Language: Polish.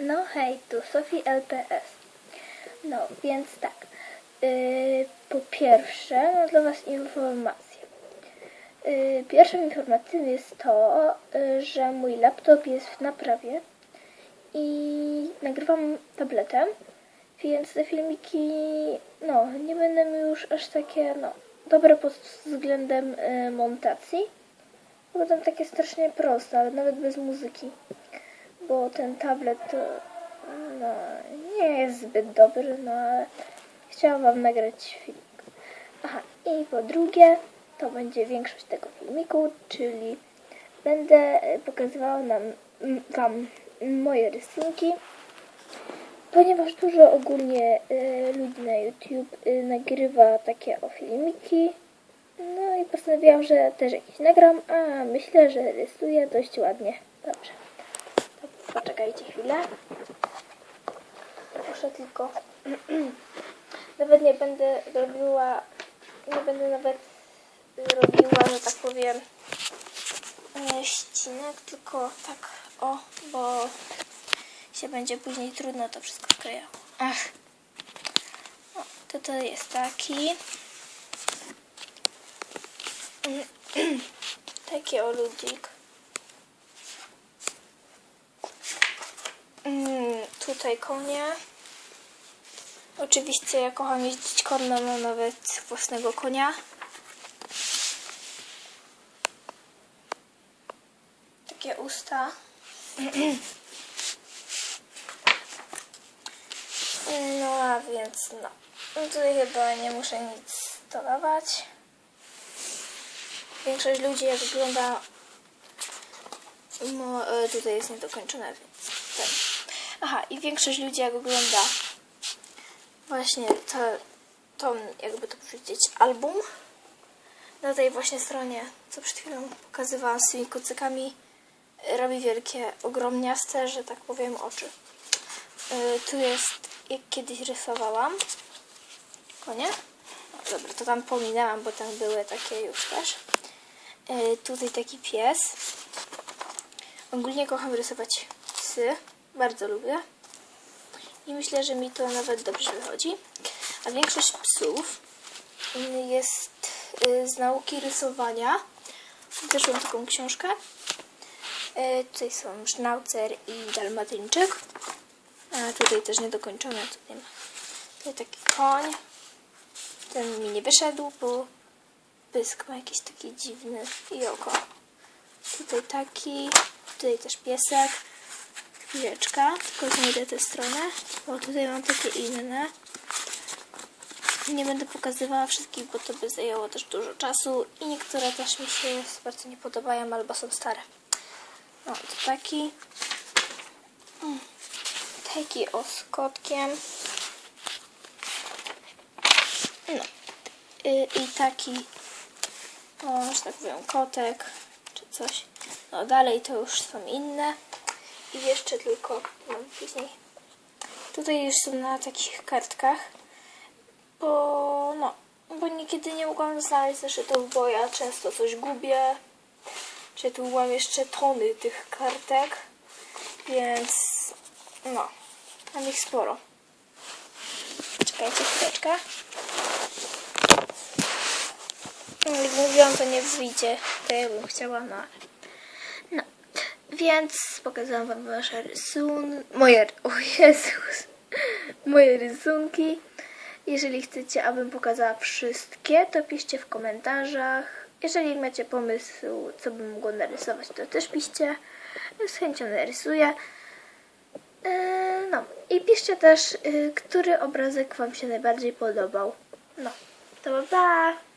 No hej, tu Sofii LPS. No, więc tak. Yy, po pierwsze, mam dla Was informację. Yy, pierwszą informacją jest to, yy, że mój laptop jest w naprawie i nagrywam tabletem, więc te filmiki, no, nie będą już aż takie, no, dobre pod względem yy, montacji. Będą takie strasznie proste, ale nawet bez muzyki bo ten tablet no, nie jest zbyt dobry, no ale chciałam Wam nagrać filmik. Aha, i po drugie, to będzie większość tego filmiku, czyli będę pokazywała nam, Wam moje rysunki, ponieważ dużo ogólnie e, ludzi na YouTube e, nagrywa takie o filmiki, no i postanowiłam, że też jakiś nagram, a myślę, że rysuję dość ładnie. Dobrze. Poczekajcie chwilę. Muszę tylko... nawet nie będę robiła... Nie będę nawet robiła, że tak powiem, e, ścinek, tylko tak o, bo się będzie później trudno to wszystko wklejało. Ach. O, to jest taki. Taki o tutaj konie. Oczywiście ja kocham jeździć konno, mam nawet własnego konia. Takie usta. No a więc no. No Tutaj chyba nie muszę nic dodawać. Większość ludzi jak wygląda no, e, tutaj jest niedokończone, więc ten. Aha, i większość ludzi jak ogląda właśnie to, to jakby to powiedzieć, album na tej właśnie stronie, co przed chwilą pokazywałam z tymi kucykami, robi wielkie, ogromniaste, że tak powiem, oczy. E, tu jest, jak kiedyś rysowałam, konie. No, dobra, to tam pominęłam, bo tam były takie już też. E, tutaj taki pies. Ogólnie kocham rysować psy. Bardzo lubię. I myślę, że mi to nawet dobrze wychodzi. A większość psów jest y, z nauki rysowania. Też mam taką książkę. Y, Tutaj są sznaucer i dalmatyńczyk. A tutaj też niedokończone. Tutaj, ma. tutaj taki koń. Ten mi nie wyszedł, bo pysk ma jakiś taki dziwny i oko. Tutaj taki, tutaj też piesek. Chwileczka, tylko znajdę tę stronę, bo tutaj mam takie inne. Nie będę pokazywała wszystkich, bo to by zajęło też dużo czasu i niektóre też mi się bardzo nie podobają albo są stare. No, to taki. Mm, Taki o z kotkiem. No. Y, I taki, o, że tak powiem, kotek czy coś. No dalej to już są inne. I jeszcze tylko mam później. Tutaj już są na takich kartkach, bo no, bo niekiedy nie mogłam znaleźć zeszytów, bo ja często coś gubię. Czy tu mam jeszcze tony tych kartek, więc no, mam ich sporo. Czekajcie chwileczkę. Jak mówiłam, to nie wyjdzie, to ja bym chciała. No, więc pokazałam wam wasze rysunki, moje, o Jezus, moje rysunki. Jeżeli chcecie, abym pokazała wszystkie, to piszcie w komentarzach. Jeżeli macie pomysł, co bym mogła narysować, to też piszcie. Z chęcią narysuję. Yy, No i piszcie też, yy, który obrazek wam się najbardziej podobał. No, to pa.